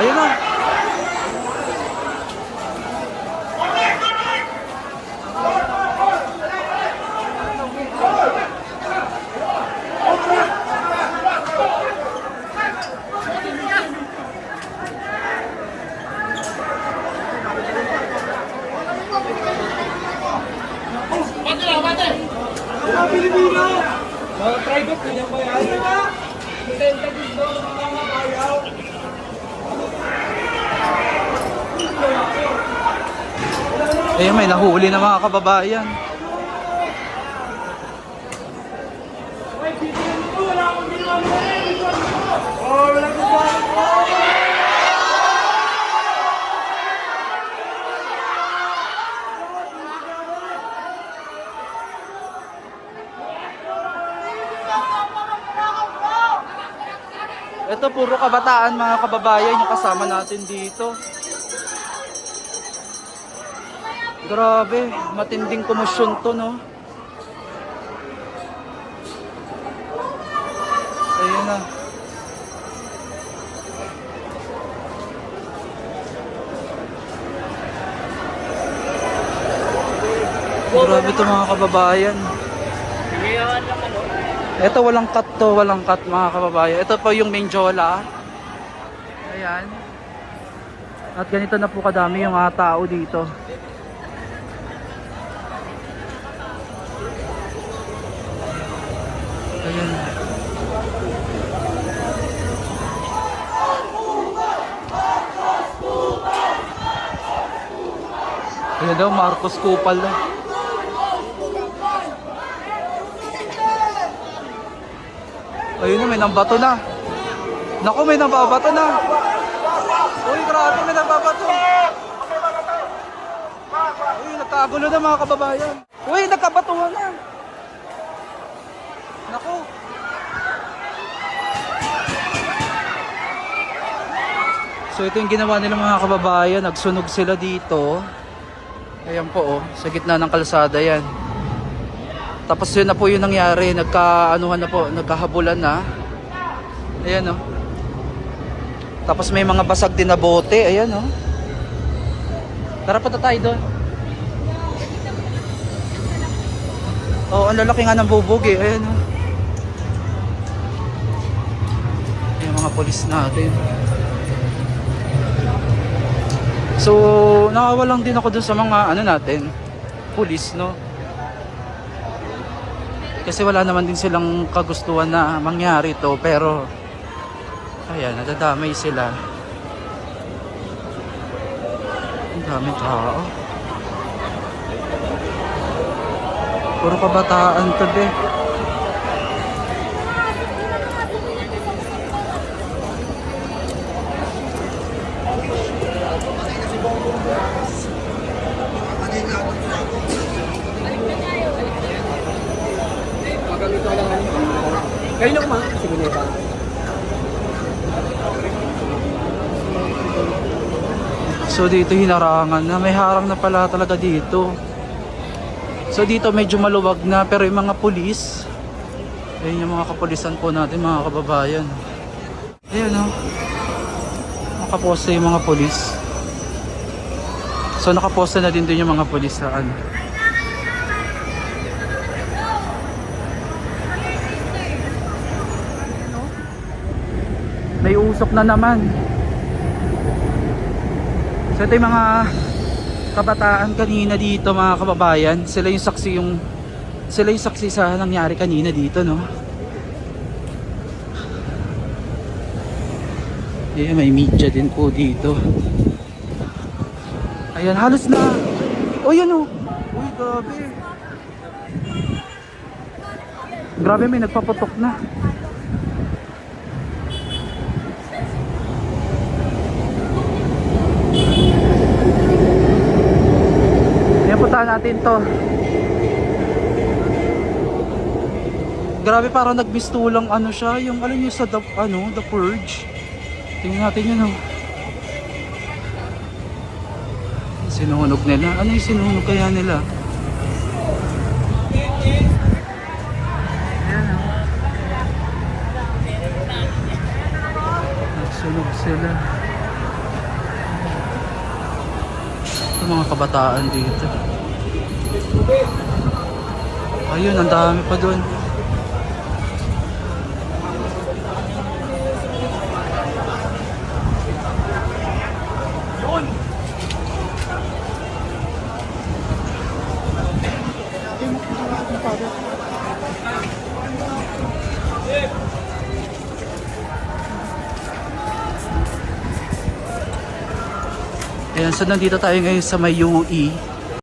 Ayun na. Pilipino! Private, ganyan ba yan? Ano ba? Tentative daw ng mga bayaw. Ayun, may nahuli na mga kababayan. Eh! Ito puro kabataan mga kababayan yung kasama natin dito. Grabe, matinding komosyon to no. Ayun na. Grabe to mga kababayan. Ito walang cut to, walang cut mga kababayan. Ito po yung main jola. Ayan. At ganito na po kadami yung mga tao dito. Ayan. Ayan daw, Marcos Kupal daw. Ayun na, may nambato na. Naku, may nababato na. Uy, grabe, may nababato. Uy, nagkagulo na mga kababayan. Uy, nagkabatuhan na. Naku. So ito yung ginawa nila mga kababayan. Nagsunog sila dito. Ayan po oh, sa gitna ng kalsada yan. Tapos yun na po yung nangyari, nagkaanuhan na po, nagkahabulan na. Ayan oh. Tapos may mga basag din na bote, ayan oh. Tara punta tayo doon. Oo, ang lalaki nga ng bubog eh, ayan oh. Mga polis natin. So, nakawalang din ako dun sa mga ano natin, pulis, no? Kasi wala naman din silang kagustuhan na mangyari to, pero ayan, nadadamay sila. Ang daming tao. Puro kabataan to, be. Kayo na kumain. Sige na ito. So dito hinarangan na, may harang na pala talaga dito. So dito medyo maluwag na pero yung mga pulis, ayun yung mga kapulisan po natin mga kababayan. Ayun o. Nakaposte yung mga pulis. So nakaposte na din doon yung mga pulis sa May usok na naman. So ito yung mga kabataan kanina dito mga kababayan. Sila yung saksi yung sila yung saksi sa nangyari kanina dito no. Yeah, may media din po dito. Ayan, halos na. Oh, yan oh. Uy, grabe. Grabe, may nagpaputok na. Ayan, puntahan natin to. Grabe, parang nagmistulang ano siya. Yung ano nyo sa the, ano, the purge. Tingnan natin yun oh. Sinunog nila. Ano yung sinunog kaya nila? Oh. Nagsunog sila. Ito mga kabataan dito. Ayun, ang dami pa doon. Ayan, so nandito tayo ngayon sa may UE.